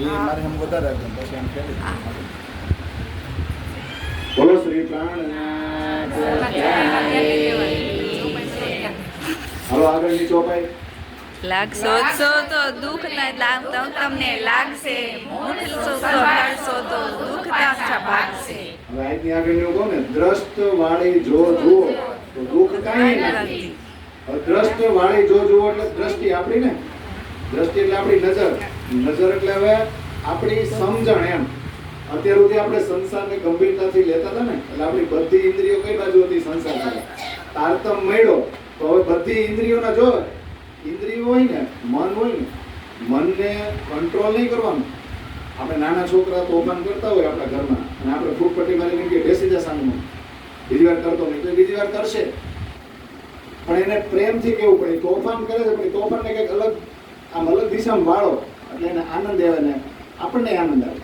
એ મારે એમ વધારે રાખજો પછી એમ ખેલી બોલો શ્રી પ્રાણનાથ હાલો આગળની ચોપાઈ. લાગશો છો તો દુઃખ ન લાગ તો તમને લાગશે. મૂઠશો તો તો દુઃખ પાછા ભાગશે હવે આજની આગળની હું ને દ્રષ્ટ વાળી જો જુઓ તો દુઃખ કાંઈ નથી. દ્રષ્ટ વાળી જો જુઓ એટલે દ્રષ્ટિ આપણી ને. દ્રષ્ટિ એટલે આપણી નજર. નજર એટલે હવે આપણી સમજણ એમ. અત્યાર સુધી આપણે સંસારને ગંભીરતાથી લેતા હતા ને, એટલે આપણી બધી ઇન્દ્રિયો કઈ બાજુ હતી સંસાર. તારતમ મળ્યો તો હવે બધી ઇન્દ્રિયોના જો ઇન્દ્રિયો હોય ને, મન હોય ને, મનને કંટ્રોલ નહીં કરવાનું. આપણે નાના છોકરા તોફાન કરતા હોય આપણા ઘરમાં. અને આપણે ફૂટપટ્ટી મારી કે બેસી જા સાંજમાં. બીજી વાર કરતો નહીં, તો બીજી વાર કરશે. પણ એને પ્રેમથી કેવું પડે? તોફાન કરે છે, પણ તોફાનને કંઈક અલગ, આમ અલગ દિશામાં વાળો. એટલે એને આનંદ આવે ને આપણને આનંદ આવે.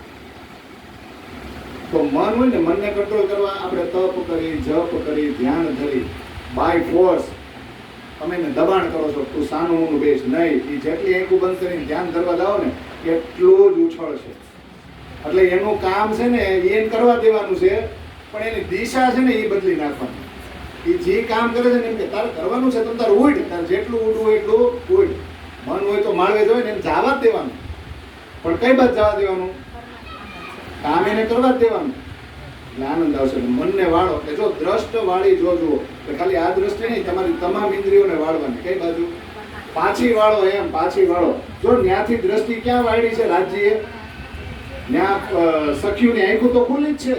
તો મન હોય ને મનને કંટ્રોલ કરવા આપણે તપ કરી, જપ કરી, ધ્યાન ધરી બાય ફોર્સ તમે એને દબાણ કરો છો, તું સાનું ઊનું બેસ, નહીં એ જેટલી એકું બંધ કરીને ધ્યાન ધરવા જાઓ ને, એટલું જ ઉછળ છે. એટલે એનું કામ છે ને એને કરવા દેવાનું છે, પણ એની દિશા છે ને એ બદલી નાખવાની. એ જે કામ કરે છે ને, એમ કે તારે કરવાનું છે, તમે તારે ઉડ તારે જેટલું ઉડવું એટલું ઉડ મન હોય તો માળવે હોય ને એમ જવા જ દેવાનું. પણ કઈ બાદ જવા દેવાનું? કામ એને કરવા જ દેવાનું. એટલે આનંદ આવશે. મનને વાળો એટલે જો દ્રષ્ટ વાળી જો જુઓ એટલે ખાલી આ દ્રષ્ટિ નહીં તમારી તમામ ઇન્દ્રિયોને વાળવાની. કઈ બાજુ? પાછી વાળો એમ પાછી વાળો. જો ન્યાથી દ્રષ્ટિ ક્યાં વાળી છે રાજ્યએ ન્યા સખીઓની આંખો તો ખુલ્લી જ છે.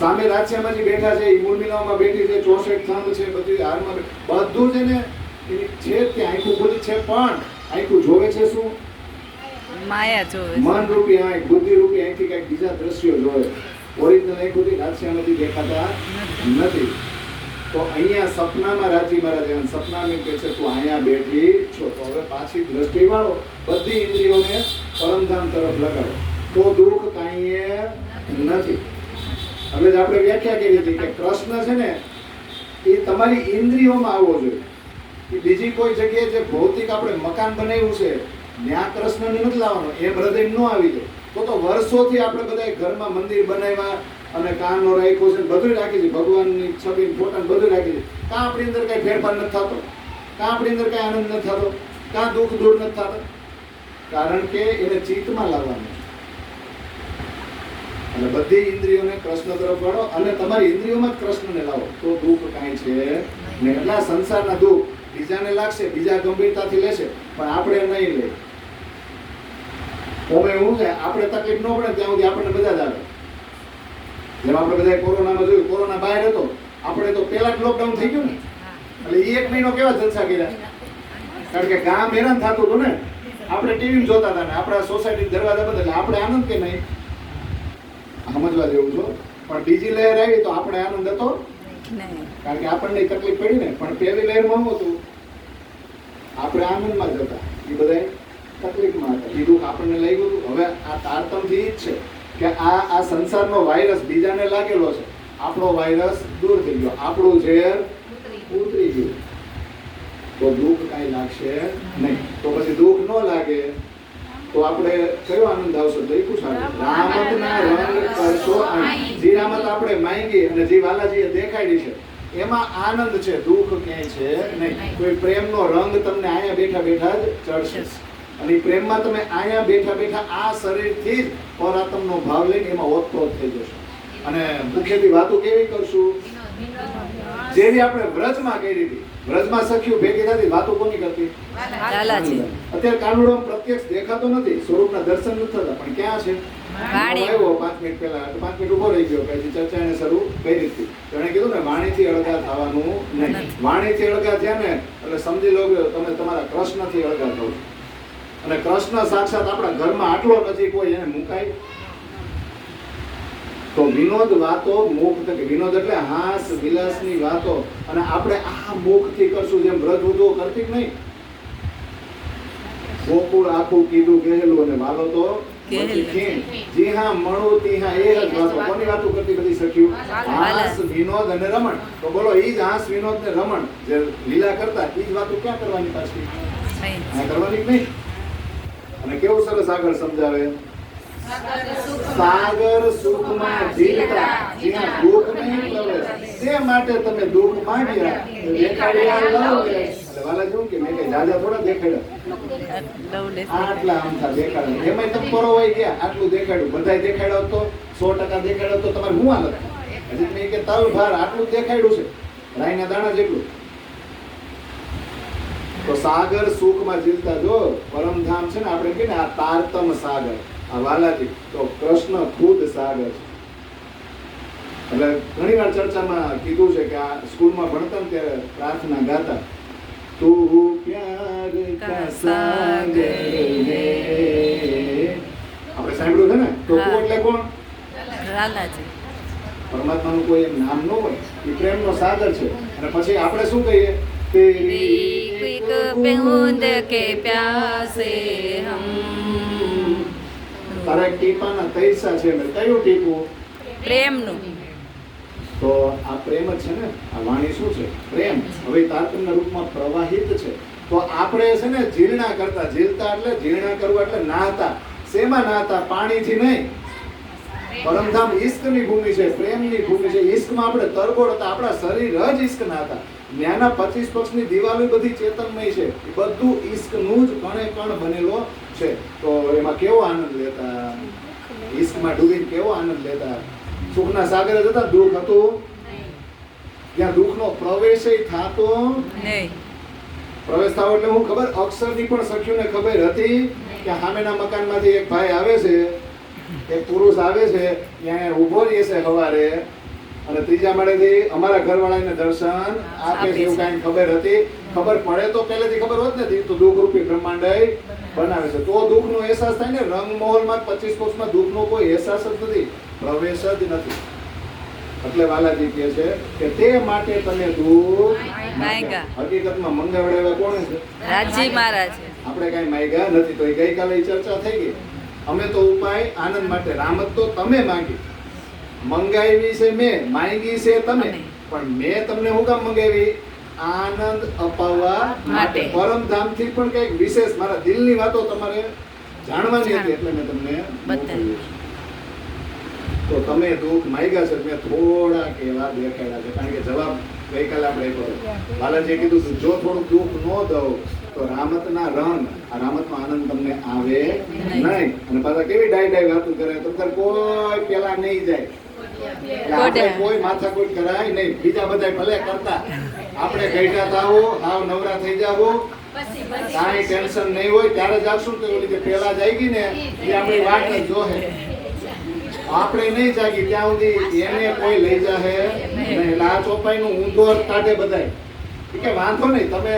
સામે રાજ્યમાં જે બેઠા છે એ ઉર્મિલામાં બેઠી છે ચોસઠ થંભ છે બધી હારમાં બધું છે ને છે ત્યાં આંખો ખુલ્લી છે પણ આંખું જોવે છે શું? માયા જોવે મન રૂપી આંખ બુદ્ધિ રૂપી આંખથી કંઈક બીજા દ્રશ્યો જોવે. ઓરિજિનલ આંખોથી નથી દેખાતા નથી. તો અહીંયા સપનામાં રાજી મહારાજ એમ સપનામાં કહે છે તું અહીંયા બેઠી છો. તો હવે પાછી દ્રષ્ટિ વાળો બધી ઇન્દ્રિયોને પરમધામ તરફ લગાડો. તો દુઃખ કાંઈ નથી. હવે જ આપણે વ્યાખ્યા કરી હતી કે કૃષ્ણ છે ને એ તમારી ઇન્દ્રિયોમાં આવવો જોઈએ. એ બીજી કોઈ જગ્યાએ જે ભૌતિક આપણે મકાન બનાવ્યું છે ત્યાં કૃષ્ણને નથી લાવવાનો એમ હૃદય ન આવી જાય. તો તો વર્ષોથી આપણે બધા ઘરમાં મંદિર બનાવ્યા અને કાનો રાખ્યો છે બધું રાખી છે ભગવાનની છબી ફોટા બધું રાખી છે કાં આપણી અંદર કાંઈ ફેરફાર નથી થતો? કાં આપણી અંદર કાંઈ આનંદ નથી થતો? કાં દુઃખ દૂર નથી થતો? કારણ કે એને ચિત્તમાં લાવવાનું અને બધી ઇન્દ્રિયોને કૃષ્ણ તરફ વાળો અને તમારી ઇન્દ્રિયોમાં જ કૃષ્ણને લાવો. તો દુઃખ કાંઈ છે ને એટલા સંસારના દુઃખ બીજાને લાગશે બીજા ગંભીરતાથી લેશે પણ આપણે નહીં લે. ઓમે હું છે આપણે તકલીફ ન પડે ત્યાં સુધી આપણને બધા જ આવે. જેમ આપણે બધા કોરોનામાં જોયું કોરોના બહાર હતો આપણે તો પહેલા જ લોકડાઉન થઈ ગયું ને. એટલે એ એક મહિનો કેવા જલસા કર્યા? કારણ કે ગામ હેરાન થતું હતું ને. આપણે ટીવી જોતા હતા ને આપણા સોસાયટી દરવાજા બંધ એટલે આપણે આનંદ કે નહીં? સમજવા જેવું છો પણ બીજી લહેર આવી તો આપણે આનંદ હતો? કારણ કે આપણને તકલીફ પડી ને પણ પહેલી લહેરમાં શું હતું? આપણે આનંદમાં જ હતા. એ બધા તકલીફમાં હતા. એ આપણને લઈ ગયું. હતું. હવે આ તારતમથી ઈ જ છે કે આ આ સંસારનો વાયરસ બીજાને લાગેલો છે. આપણો વાયરસ દૂર થઈ ગયો. આપણું ઝેર ઉતરી ગયું. તો દુઃખ કાંઈ લાગશે નહીં. તો પછી દુઃખ ન લાગે, તો આપણે કયો આનંદ આવશે? તો એ પૂછાય રામતના રંગ કરશો. જે રામત આપણે માંગી અને જે વાલાજીએ દેખાડી છે. એમાં આનંદ છે દુઃખ ક્યાંય છે નહીં. કોઈ પ્રેમનો રંગ તમને અહીંયા બેઠા બેઠા જ ચડશે. અને પ્રેમમાં તમે અહીંયા બેઠા બેઠા આ શરીરથી જ પરાતમનો ભાવ લઈને એમાં ઓતપ્રોત થઈ જશો. અને મુખ્યથી વાતો કેવી કરશું? જેવી આપણે વ્રજમાં કરી હતી વ્રજમાં સખ્યું ભેગી થતી વાતો કોની કરતી? અત્યારે કાનુડો પ્રત્યક્ષ દેખાતો નથી સ્વરૂપના દર્શન નથી થતા પણ ક્યાં છે? આવ્યો પાંચ મિનિટ પહેલા પાંચ મિનિટ ઊભો રહી ગયો પછી ચર્ચા એને શરૂ કરી દીધી. તેણે કીધું ને વાણીથી અળગા થવાનું નહીં. વાણીથી અળગા થયા ને એટલે સમજી લો કે તમે તમારા કૃષ્ણથી અળગા થાવ છો. અને કૃષ્ણ સાક્ષાત આપણા ઘરમાં આટલો નજીક હોય એને મુકાય તો વિનોદ વાતો મુખ થકી વિનોદ એટલે હાસ વિલાસની વાતો. અને આપણે આ મુખથી કરશું જેમ વ્રજ ઉદો કરતી જ નહીં. ગોકુળ આખું કીધું કહેલું અને માલો તો કહેલું. બધી ખીણ. જી હા મળું તી હા એ જ વાતો. કોની વાતો કરતી બધી સખ્યું હાસ વિનોદ અને રમણ. તો બોલો ઈ જ હાસ વિનોદ ને રમણ જે લીલા કરતા ઈ જ વાતો ક્યાં કરવાની પાછી? નહીં. કરવાની જ નહીં. અને કેવું સરસ આગળ સમજાવે? સાગર સુખમાં જીવતા જ્યાં દુઃખ નહીં લવે તે માટે તમે દુઃખ માંગ્યા દેખાડ્યા લવે વાલા જેવું કે સો ટકા દેખાડ્યો તો તમારે હું કે તલ ભાર આટલું દેખાડ્યું છે. તો સાગર સુખમાં જીવતા જો, પરમધામ છે ને, આપણે કે આ તારતમ સાગર. વાલાજી તો કૃષ્ણ ખુદ સાગર છે. એટલે ઘણી વાર ચર્ચામાં કીધું છે કે આ સ્કૂલમાં ભણતા ને ત્યારે પ્રાર્થના ગાતા તું પ્યાર કા સાગર હે આપણે સાંભળ્યું છે ને? તો એટલે કોણ? લાલાજી પરમાત્માનું કોઈ એમ નામ ન હોય એ પ્રેમનો સાગર છે. અને પછી આપણે શું કહીએ? તેરી પીક પેંદ કે પ્યાસે હમ તારા ટીપાના તૈસા છે મેં કયું ટીપું? પ્રેમનું. તો આ પ્રેમ જ છે ને? આ વાણી શું છે? પ્રેમ. હવે તારતમ્યના રૂપમાં પ્રવાહિત છે. તો આપણે છે ને જીર્ણા કરતા જીરતા એટલે જીર્ણા કરવું એટલે નાતા શેમાં નાતા પાણીથી નહીં. પરમધામ ઈશ્કની ભૂમિ છે પ્રેમની ભૂમિ છે. ઈશ્કમાં આપણે તરબોળ હતા આપણા શરીર જ ઈશ્કના હતા. જ્ઞાના પચીસ પક્ષની દિવાલો બધી ચેતનમય છે. એ બધું ઈશ્કનું જ કણે કણ બનેલો છે. તો એમાં કેવો આનંદ લેતા? ઈશ્કમાં ડૂબીને કેવો આનંદ લેતા? સુખના સાગરે જતા દુઃખ હતું? ત્યાં દુઃખનો પ્રવેશ થાતો? નહીં. પ્રવેશ થાવ એટલે હું ખબર? અક્ષરની પણ સખીઓને ખબર હતી કે સામેના મકાનમાંથી એક ભાઈ આવે છે. એક પુરુષ આવે છે ત્યાં ઊભો રહે છે સવારે અને ત્રીજા માળેથી અમારા ઘરવાળાને દર્શન આપે છે એવું કાંઈ ખબર હતી. ખબર પડે તો પહેલેથી ખબર હોત નથી તો દુઃખ રૂપી બ્રહ્માંડ બનાવે છે. તો દુઃખનો અહેસાસ થાય ને. રંગમહોલમાં પચીસ કોષમાં દુઃખનો કોઈ અહેસાસ જ નથી. પ્રવેશ જ નથી. એટલે વાલાજી કહે છે કે તે માટે તમે દુઃખ. હકીકતમાં મંગાવડાવ્યા કોણ છે? રાજી મહારાજ. આપણે કાંઈ માયગા નથી. તો એ ગઈકાલે ચર્ચા થઈ ગઈ. અમે તો ઉપાય આનંદ માટે રામત તો તમે માંગી. મંગાવી છે મેં માંગી છે તમે. પણ મેં તમને હું કામ મંગાવી? આનંદ અપાવવા માટે. પરમધામથી પણ કંઈક વિશેષ મારા દિલની વાતો તમારે જાણવાની હતી એટલે મેં તમને. તો તમે દુઃખ માંગ્યા છે મેં થોડા કેવા દેખાડ્યા છે. કારણ કે જવાબ ગઈકાલે આપણે બાલાજીએ કીધું જો થોડું દુઃખ ન દઉં તો રામતના રણ આ રામતનો આનંદ તમને આવે નહીં. અને પાછા કેવી ડાય ડાય વાતો કરે? તમને કોઈ પેલા નહીં જાય. આપણે કોઈ માથાકૂટ કરાય નહીં. બીજા બધા ભલે કરતા. આપણે ગઈઢા થાવો હાવ નવરા થઈ જાવો. કાંઈ ટેન્શન નહીં હોય. ત્યારે જ આવશું તો ઓલી જે પેલા જાગી ને એ આપણી વાત જ જોહે. આપણે નહીં જાગી ત્યાં સુધી એને કોઈ લઈ જાહે. નહીં. એટલે આ ચોપાઈનું ઊંધો કાઢે બધાય. કે વાંધો નહીં. તમે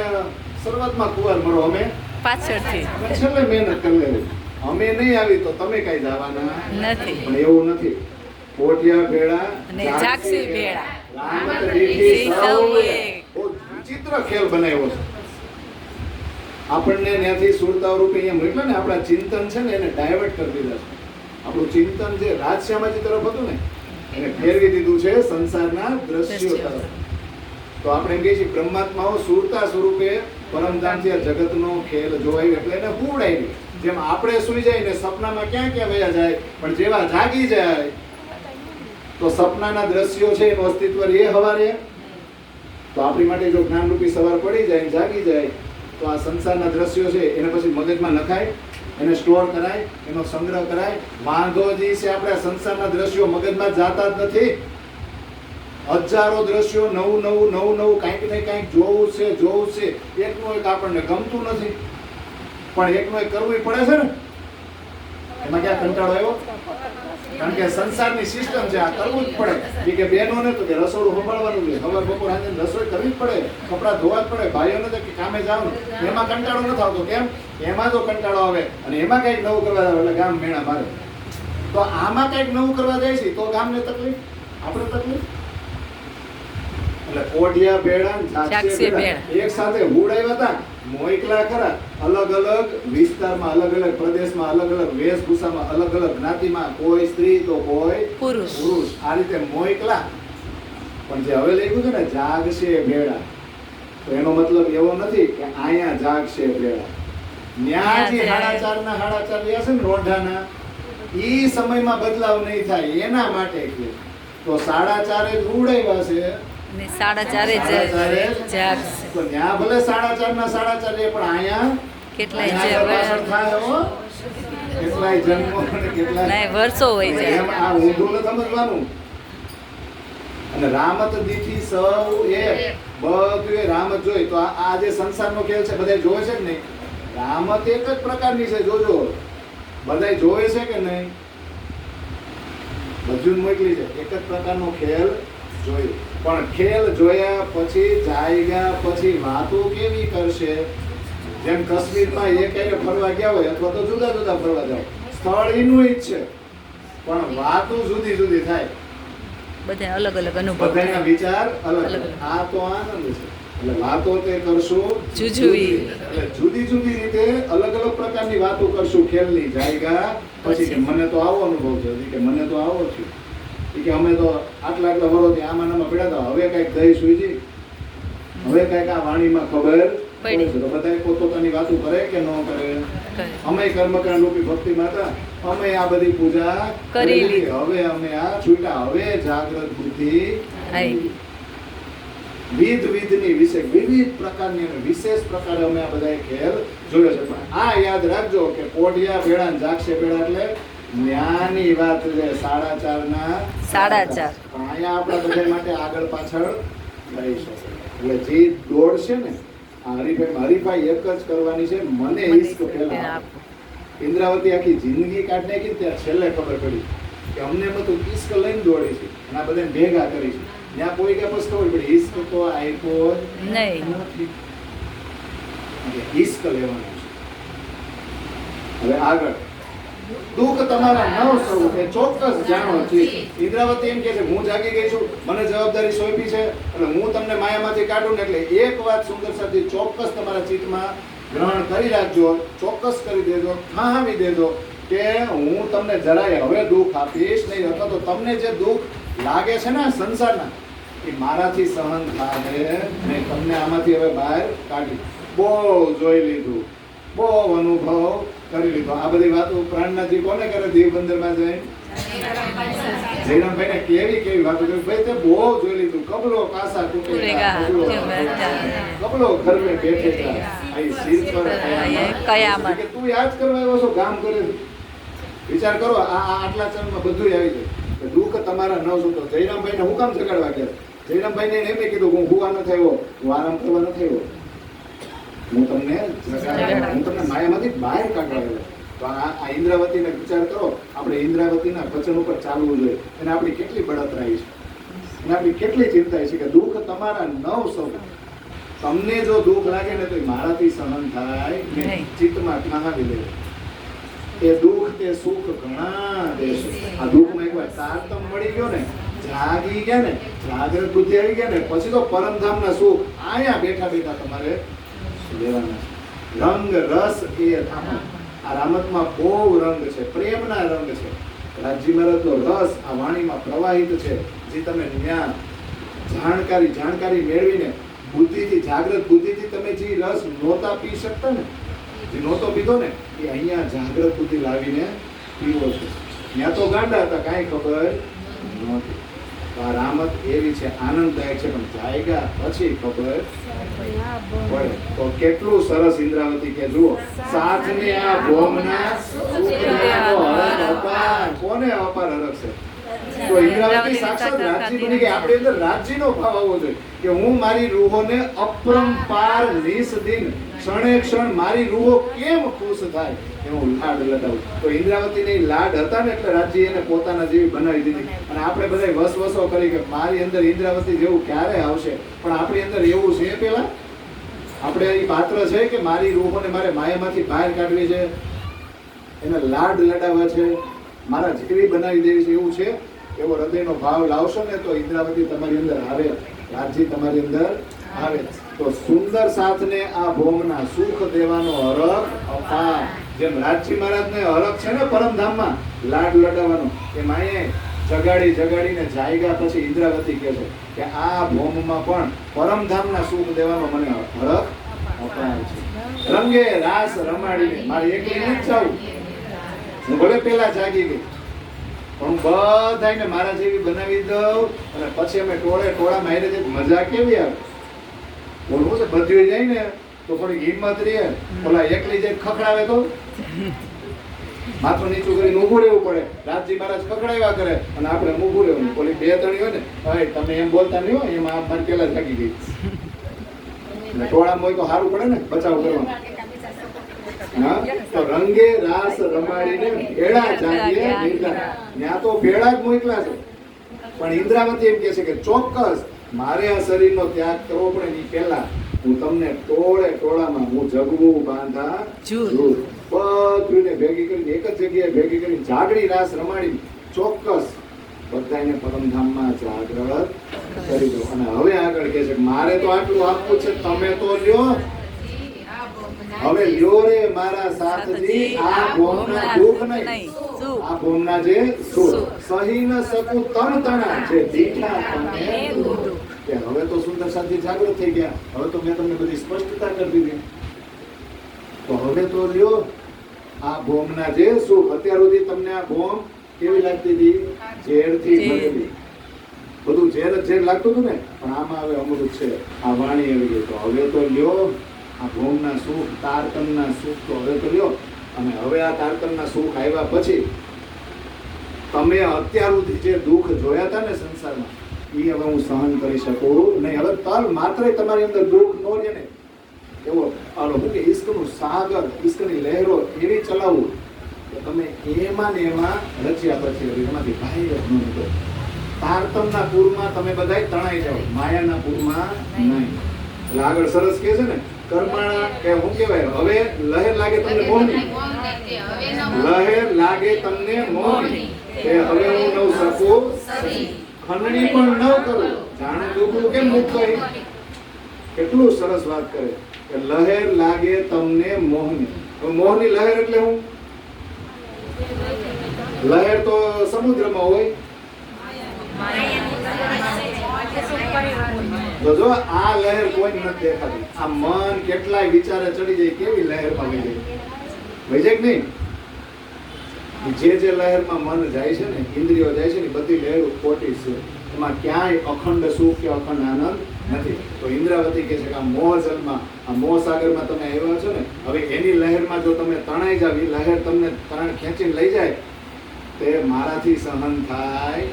શરૂઆતમાં કુંવર મળો અમે. પાછળથી. છેલ્લે મહેનત કરી લેવી અમે નહીં આવી તો તમે કઈ જવાના? નથી. પણ એવું નથી. કોટિયા ભેળા અને જાક્ષી ભેળા. સૌએ. વિચિત્ર ખેલ બનાવ્યો છે. આપણને ત્યાંથી સુરતાવ રૂપે અહીંયા મોકલ્યો ને આપણા ચિંતન છે ને એને ડાયવર્ટ કરી દીધા છે. આપણું ચિંતન જે રાજશ્યામાજી તરફ હતું ને એને ફેરવી દીધું છે સંસારના દ્રશ્યો. તરફ. તો આપણે એમ કહીએ છીએ બ્રહ્માત્માઓ સુરતા સ્વરૂપે પરમધામથી આ જગતનો ખેલ જોવાય એટલે એને હુવડાવી જેમ આપણે સુઈ જાય ને સપનામાં ક્યાં ક્યાં વયા જાય, પણ જેવા જાગી જાય, તો સપનાના દ્રશ્યો છે એનું અસ્તિત્વ રહે હવારે. તો આપણી માટે જો જ્ઞાનરૂપી સવાર પડી જાય જાગી જાય, તો આ સંસારના દ્રશ્યો છે એને પછી મગજમાં નખાય એને સ્ટોર કરાય, એનો સંગ્રહ કરાય. વાંધો જે છે આપણે સંસારના દ્રશ્યો મગજમાં જાતા જ નથી. હજારો દ્રશ્યો નવું નવું નવું નવું, કાંઈક ને કાંઈક જોવું છે જોવું છે. એકનું એક આપણને ગમતું નથી. પણ એકનું એક કરવું પડે છે ને. એમાં ક્યાં કંટાળો આવ્યો? કારણ કે સંસારની સિસ્ટમ છે, આ કરવું જ પડે. એ કે બહેનો ને તો કે રસોડું સંભાળવાનું છે. સવાર બપોર આજે રસોઈ કરવી જ પડે. કપડાં ધોવા જ પડે. ભાઈઓને તો કે કામે જવાનું. એમાં કંટાળો ન આવતો. કેમ? એમાં તો કંટાળો આવે અને એમાં કંઈક નવું કરવા જાય એટલે ગામ મેણા મારે. તો આમાં કંઈક નવું કરવા જાય છે, તો ગામને તકલીફ? આપણે તકલીફ? એટલે કોડિયા ભેળા ને જાગશે જાગશે ભેળા. ભેળા. એક સાથે હુવડાવ્યા હતા મોકલા ખરા. અલગ અલગ વિસ્તારમાં અલગ અલગ પ્રદેશમાં અલગ અલગ વેશભૂષામાં અલગ અલગ જ્ઞાતિમાં કોઈ સ્ત્રી તો કોઈ પુરુષ. પુરુષ. આ રીતે મોકલા. પણ જે હવે લખ્યું છે ને જાગશે ભેળા તો એનો મતલબ એવો નથી કે અહીંયા જાગશે ભેળા ન્યા જે ના સાડા ચાર રહ્યા છે ને રોઢાના ઈ સમયમાં બદલાવ નહીં થાય એના માટે કે. તો સાડા ચારે જ ઉડાવ્યા છે ને સાડા ચારે જાગશે. તો ભલે સાડા ચાર ના સાડા ચાર પણ અહીંયા કેટલાય જન્મો વર્ષો હોય આ ઊંધું ન સમજવાનું. અને રામત દીઠી સૌ એક બધું રામ જ જોઈ. તો આ આ જે સંસારનો ખેલ છે બધા જોવે છે કે નહીં? રામત એક જ પ્રકારની છે જોજો. બધા જોવે છે કે નહીં? બધું મોકલી છે. એક જ પ્રકારનો ખેલ જોઈ પણ ખેલ જોયા પછી જાયગા પછી વાતો કેવી કરશે? જેમ કાશ્મીરમાં એક એને ફરવા ગયા હોય અથવા તો જુદા જુદા ફરવા જાવ સ્થળ એનું જ છે. પણ વાતો જુદી જુદી થાય. બધા અલગ અલગ અનુભવ. બધાના વિચાર અલગ. આ તો આનંદ છે. એટલે વાતો તે કરશું જુજુવી. એટલે જુદી જુદી રીતે અલગ અલગ પ્રકારની વાતો કરશું. ખેલની જાયગા પછી કે મને તો આવો અનુભવ છે કે મને તો આવો છે કે અમે તો આટલા આટલા વર્ષથી આમાં ને પડ્યા હતા. હવે કંઈક દહીં સુઈજી હવે કંઈક આ વાણીમાં ખબર બધાય પોતપોતાની વાતો કરે કે ન કરે. અમે કર્મકાંડ રૂપી ભક્તિ માતા અમે આ બધી પૂજા કરી હવે અમે આ છૂટા. હવે જાગૃત બુદ્ધિ વિધ વિધની વિશે વિવિધ પ્રકારની અને વિશેષ પ્રકારે અમે આ બધા ખેલ જોયો છે. પણ આ યાદ રાખજો કે કોઢિયા ભેળા ને જાગશે ભેળા એટલે જ્ઞાની વાત છે સાડા ચાર ના સાડા ચાર. પણ અહીંયા આપણા બધા માટે આગળ પાછળ રહી શકે. એટલે જે દોડ છે ને હરીફાઈ હરીફાઈ એક જ કરવાની છે મને ઈશ્ક પહેલા ઇન્દ્રાવતી આખી જિંદગી કાઢી નાખી ત્યાં છેલ્લે ખબર પડી કે અમને બધું ઈશ્ક લઈને દોડી છે અને આ બધાને ભેગા કરી છે. ત્યાં કોઈ કે પછી ખબર પડી ઈશ્ક તો આપ્યો નહીં. ઈશ્ક લેવાનો છે. હવે આગળ. દુઃખ તમારા ન સ્વરૂપ, ચોક્કસ જાણો છે ઇન્દ્રાવતી એમ કે છે, હું જાગી ગઈ છું, મને જવાબદારી સોંપી છે એટલે હું તમને માયામાંથી કાઢું ને એટલે એક વાત સુંદર સાથે ચોક્કસ તમારા ચિત્તમાં ગ્રહણ કરી રાખજો, ચોક્કસ કરી દેજો હાવી દેજો કે હું તમને જરાય હવે દુઃખ આપીશ નહીં, અથવા તો તમને જે દુઃખ લાગે છે ને સંસારના, એ મારાથી સહન થાય મેં તમને આમાંથી હવે બહાર કાઢી, બહુ જોઈ લીધું, બહુ અનુભવ કરી લીધો. આ બધી વાતો પ્રાણનાથજી કોને કરે દીવ બંદરમાં જઈને? જયરામભાઈને કેવી કેવી વાતો કરી? ભાઈ તે બહુ જોઈ લીધું. કબલો કાસા કબલો ઘર મેં કયામત. તું યાદ કરવા આવ્યો છો? ગામ કરે વિચાર કરો આ આટલા ચરણમાં બધું આવી જાય દુઃખ તમારા ન સુતો જયરામભાઈને હું કામ જગાડવા ગયા? જયરામભાઈને એમ કીધું હું હુવા ન થયો હું આરામ કરવા ન થયો હું તમને હું તમને માયામાંથી બહાર કાઢવા તો આ ઇન્દ્રાવતીને વિચાર કરો. આપણે ઇન્દ્રાવતીના વચન ઉપર ચાલવું જોઈએ. અને આપણી કેટલી બળતરાઈ છે. અને આપણી કેટલી ચિંતા છે કે દુઃખ તમારા નવ સૌ તમને જો દુઃખ લાગે ને તો મારાથી સહન થાય નહીં. ચિત્તમાં ઠાવી લેવું એ દુઃખ તે સુખ ઘણા દેશે. આ દુઃખમાં એકવાર તારતમ મળી ગયો ને જાગી ગયા ને જાગૃત બુદ્ધિ આવી ગયા ને પછી તો પરમધામના સુખ. આયા બેઠા બેઠા તમારે લેવાના. રંગ, રસ એ આ રામતમાં બહુ રંગ છે, પ્રેમના રંગ છે. રાજી મહારાજનો રસ આ વાણીમાં પ્રવાહિત છે, જે તમે જ્ઞાન, જાણકારી જાણકારી મેળવીને બુદ્ધિથી, જાગૃત બુદ્ધિથી તમે જે રસ નહોતા પી શકતા ને, જે નહોતો પીધો ને, એ અહીંયા જાગૃત બુદ્ધિ લાવીને પીવો છો. ત્યાં તો ગાંડા હતા, કાંઈ ખબર નહોતી. તો આ રામત એવી છે આનંદદાયક છે પણ જાયગા પછી ખબર પડે. તો કેટલું સરસ ઇન્દ્રાવતી કે જુઓ સાથને આ ભોમના અપાર. કોને અપાર હરક છે? તો ઇન્દ્રાવતી સાક્ષાત રાજ્ય બની ગઈ. આપણી અંદર રાજ્યનો ભાવ આવવો જોઈએ કે હું મારી રૂહોને અપરંપાર નિસ્દિન ક્ષણે ક્ષણ મારી રૂહો કેમ ખુશ થાય એનો લાડ લડાવું. તો ઇન્દ્રાવતીને ઈ લાડ હતા ને એટલે રાજી એને પોતાના જેવી બનાવી દીધી. અને આપણે બધા વસવસો કરી કે મારી અંદર ઇન્દ્રાવતી જેવું ક્યારે આવશે? પણ આપણી અંદર એવું છે પેલા? આપણે એ પાત્ર છે કે મારી રૂહોને મારે માયામાંથી બહાર કાઢવી છે? એને લાડ લડાવવા છે? મારા જેવી બનાવી દેવી છે એવું છે? એવો હૃદયનો ભાવ લાવશો ને તો ઇન્દ્રાવતી તમારી અંદર આવે રાજી તમારી અંદર આવે. તો સુંદર સાથને આ ભોગના સુખ દેવાનો હરખ અપાર જેમ રાજજી મહારાજને હરખ છે ને પરમધામમાં, લાડ લડાવવાનો એ માયે જગાડી જગાડીને જાયગા પછી ઇન્દ્રાવતી કહે છે કે આ ભોમમાં પણ પરમધામના સુખ દેવાનો મને હરખ અપાર છે. રંગે રાસ રમાડીને, મારી એકલી નથી જાવું હું ભલે પેલા જાગી ગઈ, પણ હું બધાયને મારા જેવી બનાવી દઉં અને પછી અમે ટોળે ટોળા મારી મજા કેવી આવે? બોલવું છે? બધું જાય ને તો થોડી હિંમત રહે. ઓલા એકલી જઈને ખખડાવે તો? માથું નીચું કરીને ઊભું રહેવું પડે. રાતજી મહારાજ ખખડાવ્યા કરે અને આપણે ઊભું રહેવું. ઓલી બે ત્રણ હોય ને હવે તમે એમ બોલતા નહીં હોય એમાં મારી પેલા થાકી ગઈ. ટોળામાં હોય તો સારું પડે ને બચાવ કરવાનો. હા? તો રંગે રાસ રમાડીને ભેળા જાગીએ ત્યાં તો ભેળા જ મોકલા છે. પણ ઇન્દ્રાવતી એમ કે છે કે ચોક્કસ મારે આ શરીરનો ત્યાગ કરવો પડે એની પહેલા હું તમને ટોળે ટોળામાં હું જગવું બાંધા બધું ભેગી કરીને એક જ જગ્યાએ ભેગી કરીને જાગડી રાસ રમાડી ચોક્કસ બધાને પરમધામમાં જાગ્રત કરી દો. અને હવે આગળ કહે છે મારે તો આટલું આપવું છે તમે તો લ્યો. હવે લ્યો રે મારા સાથથી આ ભોમના દુઃખ નહીં. આ ભોમના જે સુખ. સહી ન શકું તણ તણા જે દીઠા તને. કે હવે તો સુંદર સાથી જાગૃત થઈ ગયા. હવે તો મેં તમને બધી સ્પષ્ટતા કરી દીધી. તો હવે તો લ્યો આ ભોમના જે સુખ અત્યાર સુધી તમને આ ભોમ કેવી લાગતી હતી? ઝેરથી ઝેર. ભરેલી. બધું ઝેર જ ઝેર લાગતું હતું ને? પણ આમાં હવે અમૃત છે. આ વાણી આવી ગઈ તો હવે તો લ્યો આ ભોમના સુખ તારતમના સુખ તો હવે તો લ્યો. અને હવે આ તારતમના સુખ આવ્યા પછી તમે અત્યાર સુધી જે દુઃખ જોયા હતા ને સંસારમાં એ હવે હું સહન કરી શકું નહીં. હવે તલ માત્ર તમારી અંદર દુઃખ નો રહે ને. એવો આલો હું કે ઈશ્કનું સાગર ઈશ્કની લહેરો એવી ચલાવવું કે તમે એમાં ને એમાં રચ્યા પછી એમાંથી ભાઈ જ ન નીકળો. તારતમના પૂરમાં તમે બધાય તણાઈ જાઓ. માયાના પૂરમાં નહીં. એટલે આગળ સરસ કહે છે ને કર્માણા કે હું કહેવાય? હવે લહેર લાગે તમને મોહની? લહેર લાગે તમને મોહની. કે હવે હું નવ શકું? ખંડણી પણ ન કરો. જાણે દુઃખું કેમ થઈ કેટલું સરસ વાત કરે. કે લહેર લાગે તમને મોહની. મોહની લહેર એટલે હું? લહેર તો સમુદ્રમાં હોય. જો આ લહેર કોઈ નથી દેખાતી. આ મન કેટલાય વિચારે ચડી જાય કેવી લહેરમાં વહી જાય. વહી જાય કે નહીં? જે જે લહેરમાં મન જાય છે ને ઇન્દ્રિયો જાય છે ને બધી લહેર ખોટી છે. એમાં ક્યાંય અખંડ સુખ કે અખંડ આનંદ નથી. તો ઇન્દ્રાવતી કહે છે કે આ મોહ જલમાં આ મોહ સાગરમાં તમે આવ્યા છો ને હવે એની લહેરમાં જો તમે તણાઈ જાવ એ લહેર તમને તરણ ખેંચીને લઈ જાય તે મારાથી સહન થાય.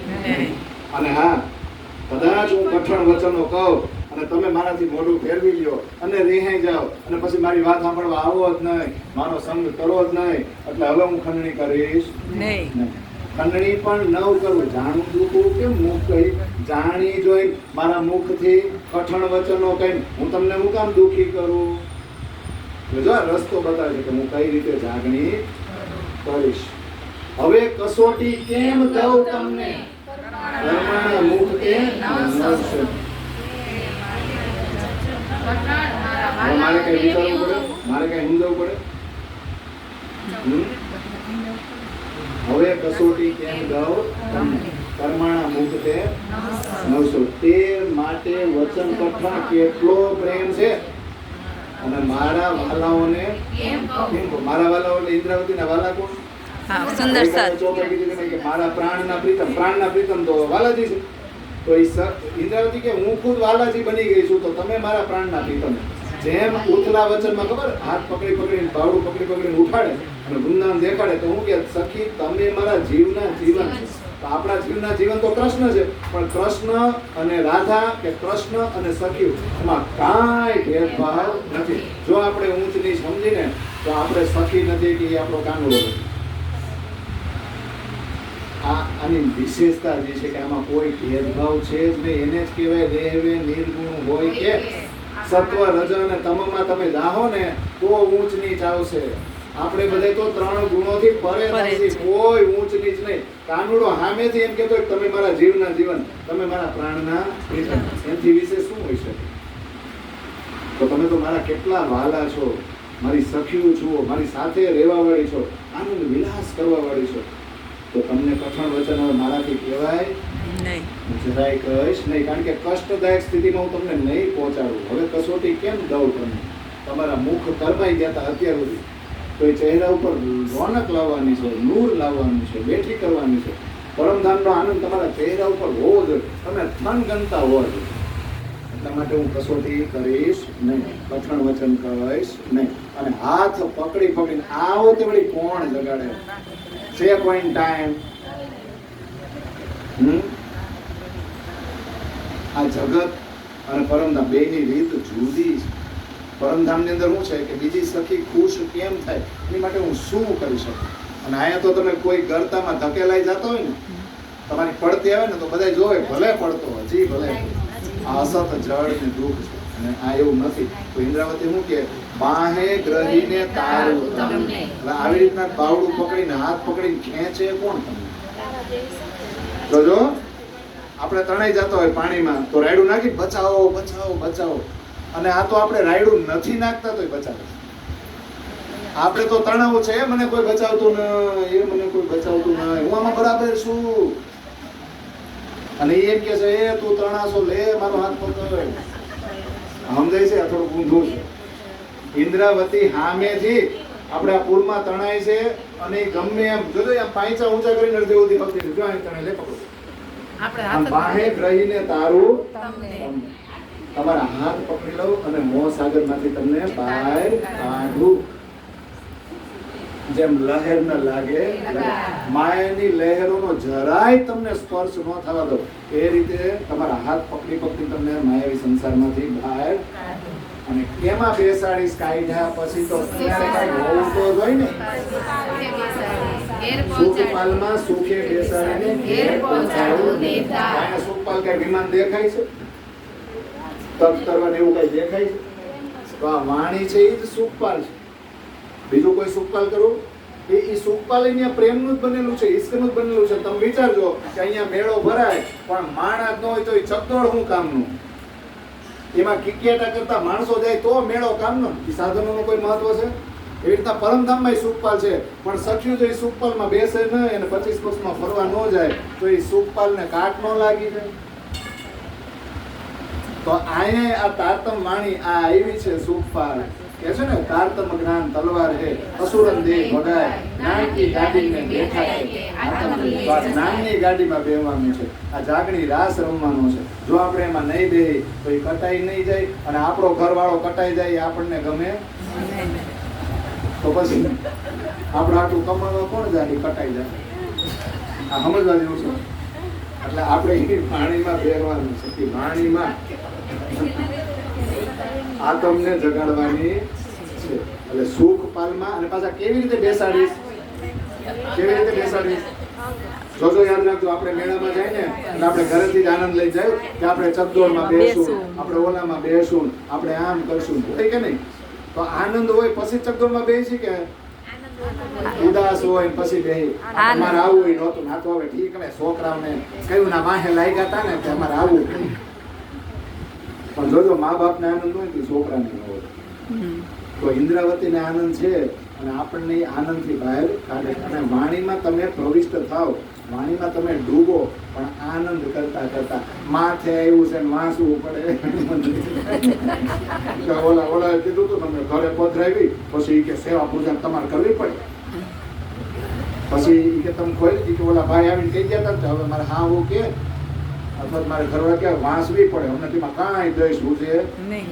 અને હા કદાચ હું કઠણ વચનો કહું અને તમે મારાથી મોઢું ફેરવી લ્યો અને રિહાઈ જાઓ. અને પછી મારી વાત સાંભળવા આવો જ નહીં. મારો સંગ કરો જ નહીં. એટલે હવે હું ખંડણી કરીશ. નહીં. ખંડણી પણ ન કરવું જાણું દુખું કે મુખ કહી જાણી જોઈ મારા મુખથી કઠણ વચનો કઈ હું તમને હું કામ દુઃખી કરું? જો રસ્તો બતાવે છે કે હું કઈ રીતે જાગણી કરીશ. હવે કસોટી કેમ દઉં તમને? મુખ કે મારે કઈ વિચારવું પડે? મારે કઈ સમજાવવું પડે? હવે કસોટી કેમ દઉં તમને કર્માણા મુખ નવસો તે માટે વચન કથા કેટલો પ્રેમ છે? અને મારા વાલાઓને મારા વાલાઓ એટલે ઇન્દ્રાવતીના વાલા કોણ? હા સુંદર સર મારા પ્રાણના પ્રીતમ પ્રાણના પ્રીતમ તો વાલાજી છે. તો એ ઇન્દ્રાવતી કે હું ખુદ વાલાજી બની ગઈ છું, તો તમે મારા પ્રાણના પ્રીતમ જેમ ઉથલા વચનમાં ખબર, હાથ પકડી પકડીને બાવડું પકડી પકડીને ઉઠાડે અને વૃંદાવન દેખાડે, તો હું કે સખી, તમે મારા જીવના જીવન તો આપણા જીવના જીવન તો કૃષ્ણ છે, પણ કૃષ્ણ અને રાધા કે કૃષ્ણ અને સખી એમાં કાંઈ ભેદભાવ નથી. જો આપણે ઊંચ નીચ સમજીને, તો આપણે સખી નથી કે આપણો કાનુડો નથી આ આની વિશેષતા જે છે કે આમાં કોઈ ભેદભાવ છે જ નહીં. એને જ કહેવાય દેહવે નિર્ગુણ હોય કે સત્વ રજ અને તમમાં તમે જાહો ને તો ઊંચ નીચ આવશે. આપણે બધે તો ત્રણ ગુણોથી પરે નથી કોઈ ઊંચ નીચ નહીં. કાનુડો સામેથી એમ કહેતો હોય તમે મારા જીવના જીવન તમે મારા પ્રાણના એનાથી વિશે શું હોઈ શકે? તો તમે તો મારા કેટલા વાલા છો. મારી સખીઓ છો મારી સાથે રહેવા વાળી છો. આનંદ વિલાસ કરવા વાળી છો. તો તમને કઠણ વચન મારાથી કહેવાય. નહીં. જરાય કહીશ નહીં કારણ કે કષ્ટદાયક સ્થિતિમાં હું તમને નહીં પહોંચાડું. હવે કસોટી કેમ દઉં તમને? તમારા મુખ કરમાઈ ગયા હતા અત્યાર સુધી. તો એ ચહેરા ઉપર રોનક લાવવાની છે નૂર લાવવાનું છે બેઠી કરવાની છે. પરમધામનો આનંદ તમારા ચહેરા ઉપર હોવો જોઈએ. તમે ધન ગણતા હોવા જોઈએ. એટલા માટે હું કસોટી કરીશ નહીં. કઠણ વચન કહીશ નહીં. અને હાથ પકડી પકડીને આવો તે વળી કોણ જગાડે છે કોઈ ટાઈમ આ જગત અને પરમધામ બે ની રીત જુદી છે. પરમધામની અંદર શું છે કે બીજી સખી ખુશ કેમ થાય? એની માટે હું શું કરી શકું? અને અહીંયા તો તમે કોઈ ગરતામાં ધકેલાઈ જતો હોય ને, તમારી પડતી આવે ને તો બધા જોવે, ભલે પડતો હજી ભલે. આ અસત જળ ને દુઃખ છે. અને આ એવું નથી. તો ઇન્દ્રાવતી શું કે બાહે ગ્રહીને તારું તમને. આવી રીતના બાવડું પકડીને હાથ પકડીને ખેંચે કોણ તમને? જો આપણે તણાઈ જતો હોય પાણીમાં તો રાયડું નાખી બચાવો બચાવો બચાવો. અને આ તો આપણે રાયડું નથી નાખતા તોય બચાવે આપણે તો તણાવું છે મને કોઈ બચાવતું ન એ મને કોઈ બચાવતું ન હું આમાં બરાબર છું. અને એ એમ કે છે એ તું તણાશો લે મારો હાથ પકડ. સમજાય છે આ થોડુંક ઊંધું છે. ઇન્દ્રાવતી હામેથી આપણે આ પૂરમાં તણાય છે અને ગમે એમ જોજો આમ પાંચા ઊંચા કરીને અડધી ઉધી આવતી. જો અહીં તણાય લે પકડો. આપણે બાહે ગ્રહીને તારું તમને. તમારા હાથ પકડી લઉં અને મોં સાગરમાંથી તમને બહાર કાઢું. જેમ લહેર ન લાગે માયાની લહેરોનો જરાય તમને સ્પર્શ ન થવા દો. એ રીતે તમારા હાથ પકડી પકડી તમને માયાવી સંસારમાંથી બહાર અને કેમાં બેસાડીશ કાઢ્યા પછી તો હોવું તો હોય ને. સુખપાલમાં સુખે બેસાડીને ઘેર પહોંચાડવું નિર્ધાર. સુખપાલ કે વિમાન દેખાય છે? તપ કરવાનું એવું કઈ દેખાય છે? તો આ વાણી છે એ જ સુખપાલ છે. બીજું કોઈ સુખપાલ કરો? એ એ સુખપાલ અહીંયા પ્રેમનું જ બનેલું છે, ઈશ્કનું જ બનેલું છે. તમે વિચારજો કે અહીંયા મેળો ભરાય, પણ માણસ ન હોય તો એ ચકડોળ શું કામનું? એમાં કિકેટા કરતા માણસો જાય તો મેળો કામનો? એ સાધનોનું કોઈ મહત્વ છે? એવી રીતના પરમધામમાં સુખપાલ છે. પણ સખ્યું જો એ સુખપાલમાં બેસે ન અને પચીસ વર્ષમાં ફરવા ન જાય, તો એ સુખપાલને કાટ ન લાગી જાય. તો અહીંયા આ તારતમ વાણી આ આવી છે, સુખપાલ. કે છે ને કાર્તમ જ્ઞાન તલવાર હે, અસુરન દેહ ભગાય જ્ઞાનની ગાડીને છે આતમ જ્ઞાનની ગાડીમાં બેહવાનું છે. આ જાગણી રાસ રમવાનો છે. જો આપણે એમાં નહીં બેહી તો એ કટાઈ નહીં જાય અને આપણો ઘરવાળો કટાઈ જાય આપણને ગમે? તો પછી આપણે આટલું કમાવા કોણ જાય? એ કટાઈ જાય. આ સમજવા જેવું છે. એટલે આપણે એ વાણીમાં છે. પાણીમાં આ તમને જગાડવાની છે. એટલે સુખ પાલમાં અને પાછા કેવી રીતે બેસાડીશ? કેવી રીતે બેસાડીશ? જોજો યાદ રાખજો આપણે મેળામાં જાય ને એટલે આપણે ઘરેથી જ આનંદ લઈ જાય કે આપણે ચકડોળમાં બેસું. આપણે ઓલામાં બેસું આપણે આમ કરશું. હોય કે નહીં? તો આનંદ હોય પછી ચકડોળમાં બેસી કે ઉદાસ હોય પછી બે અમારે આવું હોય નહોતું ના તો હવે ઠીક હવે છોકરાઓને કયું ના માહે લાગ્યા હતા ને કે અમારે આવું. પણ જોજો મા બાપને આનંદ હોય તો છોકરાને ન હોય. તો ઇન્દ્રાવતીને આનંદ છે અને આપણને આનંદથી બહાર કાઢે. અને વાણીમાં તમે પ્રવિષ્ટ થાવ વાણીમાં તમે ડૂબો પણ આનંદ કરતા કરતા માથે આવ્યું છે ને વાંસવું પડે ઓલા ઓલા કીધું તું તમે ઘરે પધરાવી પછી કે સેવા પૂજા તમારે કરવી પડે. પછી કે તમે ખોલી કે ઓલા ભાઈ આવીને કહી ગયા હતા હવે મારે હા હું કે અથવા મારે ઘરવાળા કે વાંસવી પડે અમને તેમાં કાંઈ દઈશ હું છે? નહીં.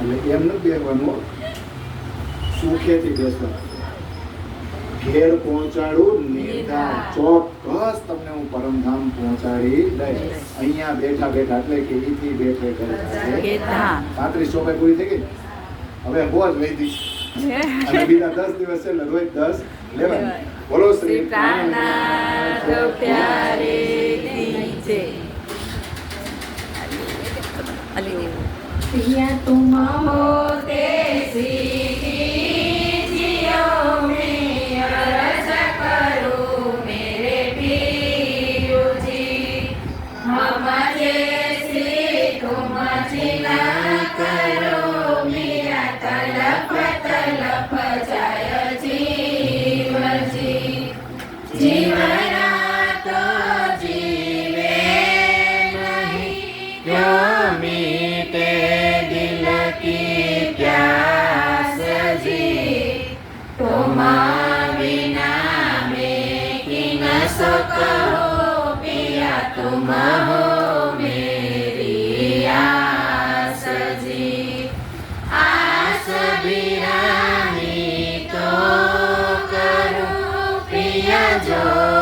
એટલે એમ નથી બેસવાનું સુખેથી બેસવાનું. ઘેર પહોંચાડું નિર્ધાર. ચોક્કસ તમને હું પરમધામ પહોંચાડી દઈશ. અહીંયા બેઠા બેઠા એટલે કે ઈથી બેઠે કરે પાંત્રીસ ચોપાઈ પૂરી થઈ ગઈ? હવે બોજ વૈદી અને બીજા દસ દિવસ છે એટલે રોજ દસ લેવાય બોલો શ્રી પ્યારે કી જય. અલી પિયા તુમ હોતે સીધી જીઓ મેં અરજ કરો મેરે પીરુજી. મમ જે તુમ જિના કરો. love.